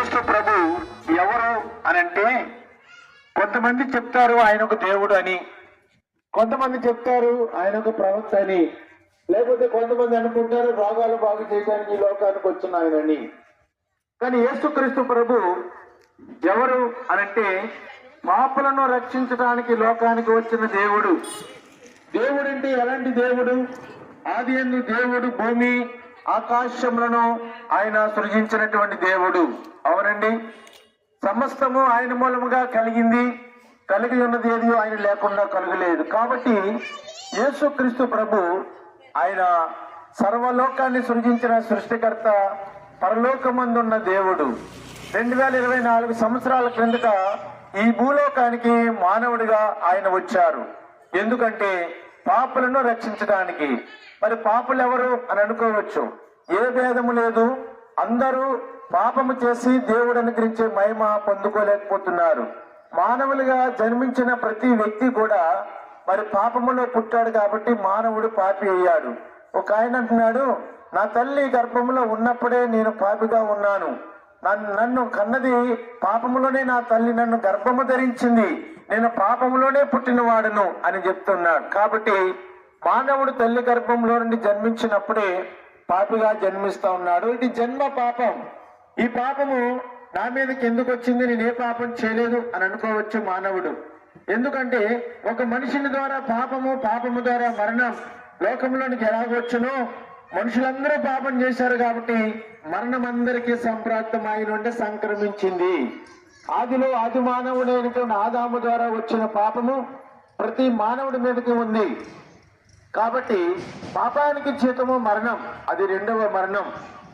యేసు ప్రభు ఎవరు అని అంటే కొంతమంది చెప్తారు ఆయన ఒక దేవుడు అని. కొంతమంది చెప్తారు ఆయన ఒక ప్రవక్త అని. లేకపోతే కొంతమంది అనుకుంటారు రోగాలు బాగు చేయడానికి ఈ లోకానికి వచ్చిన ఆయనని కానీ యేసుక్రీస్తు ప్రభు ఎవరు అనంటే పాపులను రక్షించడానికి లోకానికి వచ్చిన దేవుడు. దేవుడు అంటే ఎలాంటి దేవుడు? ఆది ఎందు దేవుడు భూమి ఆకాశములను ఆయన సృజించినటువంటి దేవుడు. అవునండి? సమస్తము ఆయన మూలముగా కలిగింది. కలిగి ఉన్నది ఏది? ఆయన లేకుండా కలగలేదు. కాబట్టి యేసుక్రీస్తు ప్రభు ఆయన సర్వలోకాన్ని సృజించిన సృష్టికర్త పరలోకమందున్న దేవుడు. రెండు వేల ఇరవై నాలుగు సంవత్సరాల క్రిందట ఈ భూలోకానికి మానవుడిగా ఆయన వచ్చారు. ఎందుకంటే పాపులను రక్షించడానికి. మరి పాపులు ఎవరు అని అనుకోవచ్చు. ఏ భేదము లేదు. అందరూ పాపము చేసి దేవుడు అనుగ్రహించే మహిమ పొందుకోలేకపోతున్నారు. మానవులుగా జన్మించిన ప్రతి వ్యక్తి కూడా మరి పాపములో పుట్టాడు కాబట్టి మానవుడు పాపి అయ్యాడు. ఒక ఆయన అంటున్నాడు నా తల్లి గర్భంలో ఉన్నప్పుడే నేను పాపిగా ఉన్నాను. నన్ను నన్ను కన్నది పాపములోనే నా తల్లి నన్ను గర్భము ధరించింది. నేను పాపములోనే పుట్టినవాడును అని చెప్తున్నాడు. కాబట్టి మానవుడు తల్లి గర్భంలో నుండి జన్మించినప్పుడే పాపిగా జన్మిస్తా ఉన్నాడు. ఇది జన్మ పాపం. ఈ పాపము నా మీదకి ఎందుకు వచ్చింది? నేను ఏ పాపం చేయలేదు అని అనుకోవచ్చు మానవుడు. ఎందుకంటే ఒక మనిషిని ద్వారా పాపము పాపము ద్వారా మరణం లోకంలోనికి ఎలాగొచ్చునో మనుషులందరూ పాపం చేశారు కాబట్టి మరణం అందరికీ సంప్రాప్తమైన ఉంటే సంక్రమించింది. ఆదిలో ఆది మానవుడైనటువంటి ఆదాము ద్వారా వచ్చిన పాపము ప్రతి మానవుడి మీదకి ఉంది. కాబట్టి పాపానికి జీతము మరణం. అది రెండవ మరణం.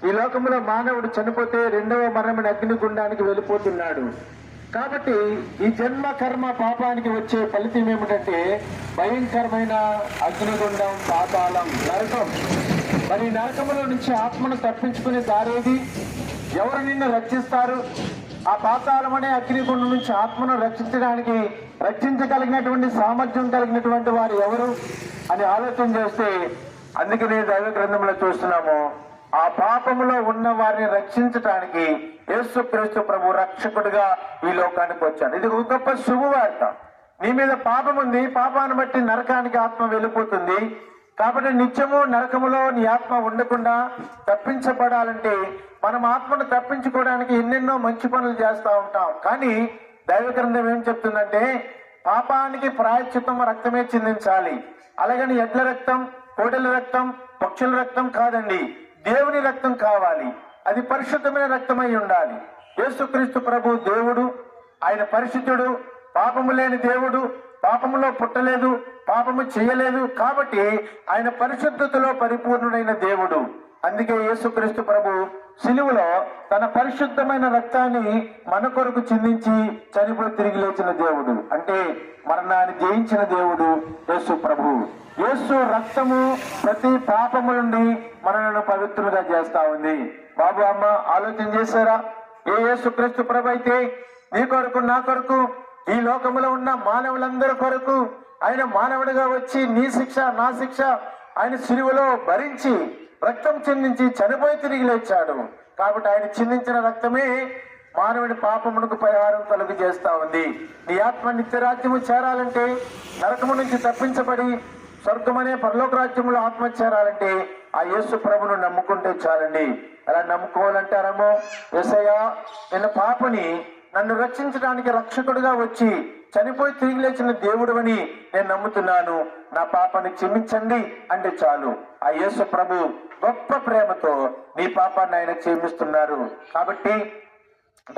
ఈ లోకంలో మానవుడు చనిపోతే రెండవ మరణం అగ్నిగుండానికి వెళ్ళిపోతున్నాడు. కాబట్టి ఈ జన్మ కర్మ పాపానికి వచ్చే ఫలితం ఏమిటంటే భయంకరమైన అగ్నిగుండం పాతాళం నరకం. మరి ఈ నుంచి ఆత్మను తప్పించుకునే దారేది? ఎవరు నిన్ను రక్షిస్తారు? ఆ పాతాళం అనే అగ్నిగుండం నుంచి ఆత్మను రక్షించడానికి రక్షించగలిగినటువంటి సామర్థ్యం కలిగినటువంటి వారు ఎవరు అని ఆలోచన చేస్తే అందుకనే దైవ గ్రంథంలో చూస్తున్నాము ఆ పాపములో ఉన్న వారిని రక్షించటానికి యేసు క్రీస్తు ప్రభు రక్షకుడిగా ఈ లోకానికి వచ్చాడు. ఇది ఒక గొప్ప శుభవార్త. నీ మీద పాపం ఉంది పాపాన్ని బట్టి నరకానికి ఆత్మ వెళ్ళిపోతుంది. కాబట్టి నిత్యము నరకములో నీ ఆత్మ ఉండకుండా తప్పించబడాలంటే మనం ఆత్మను తప్పించుకోవడానికి ఎన్నెన్నో మంచి పనులు చేస్తూ ఉంటాం. కానీ దైవ గ్రంథం ఏం చెప్తుందంటే పాపానికి ప్రాయశ్చిత్తం రక్తమే చిందించాలి. అలాగని ఎడ్ల రక్తం కోడెల రక్తం పక్షుల రక్తం కాదండి దేవుని రక్తం కావాలి. అది పరిశుద్ధమైన రక్తమై ఉండాలి. యేసుక్రీస్తు ప్రభు దేవుడు ఆయన పరిశుద్ధుడు పాపము లేని దేవుడు పాపములో పుట్టలేదు పాపము చేయలేదు కాబట్టి ఆయన పరిశుద్ధతలో పరిపూర్ణుడైన దేవుడు. అందుకే యేసుక్రీస్తు ప్రభు సిలువలో తన పరిశుద్ధమైన రక్తాన్ని మన కొరకు చిందించి చనిపోయి తిరిగి లేచిన దేవుడు. అంటే మరణాన్ని జయించిన దేవుడు యేసు ప్రభు. యేసు రక్తము ప్రతి పాపము నుండి మనలను పవిత్రులుగా చేస్తా ఉంది. బాబు అమ్మ ఆలోచన చేశారా? ఏ యేసుక్రీస్తు ప్రభు అయితే నీ కొరకు నా కొరకు ఈ లోకంలో ఉన్న మానవులందరి కొరకు ఆయన మానవుడిగా వచ్చి నీ శిక్ష నా శిక్ష ఆయన సిలువలో భరించి రక్తం చిందించి చనిపోయి తిరిగి లేచాడు. కాబట్టి ఆయన చిందించిన రక్తమే మానవుడి పాపమునకు పరిహారం కలుగు చేస్తా ఉంది. నీ ఆత్మ నిత్య రాజ్యము చేరాలంటే నరకము నుంచి తప్పించబడి స్వర్గమనే పరలోక రాజ్యములో ఆత్మ చేరాలంటే ఆ యేసు ప్రభును నమ్ముకుంటే చాలండి. అలా నమ్ముకోవాలంటారేమో ఎసయ్య నిన్న పాపని నన్ను రక్షించడానికి రక్షకుడిగా వచ్చి చనిపోయి తిరిగి లేచిన దేవుడు అని నేను నమ్ముతున్నాను. నా పాపాన్ని క్షమించండి అంటే చాలు. ఆ యేసు ప్రభు గొప్ప ప్రేమతో నీ పాపాన్ని ఆయన క్షమిస్తున్నారు. కాబట్టి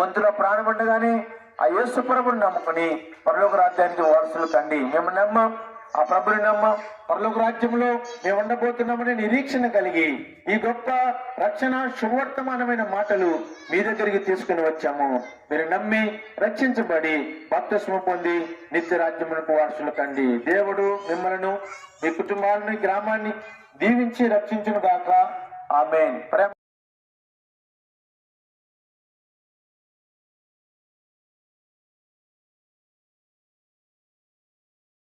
గొంతులో ప్రాణం ఉండగానే ఆ యేసు ప్రభుని నమ్ముకుని పరలోక రాజ్యానికి వారసులు కండి. మేము నమ్మం ఆ ప్రభుని నమ్మ పరలోక రాజ్యంలో మేము ఉండబోతున్నామని నిరీక్షణ కలిగి ఈ గొప్ప రక్షణ శుభవర్తమానమైన మాటలు మీ దగ్గరికి తీసుకుని వచ్చాము. మీరు నమ్మి రక్షించబడి భక్తస్మ పొంది నిత్య రాజ్యములకు వారసులు కండి. దేవుడు మిమ్మలను మీ కుటుంబాలను గ్రామాన్ని దీవించి రక్షించును గాక ఆమె ప్రేమ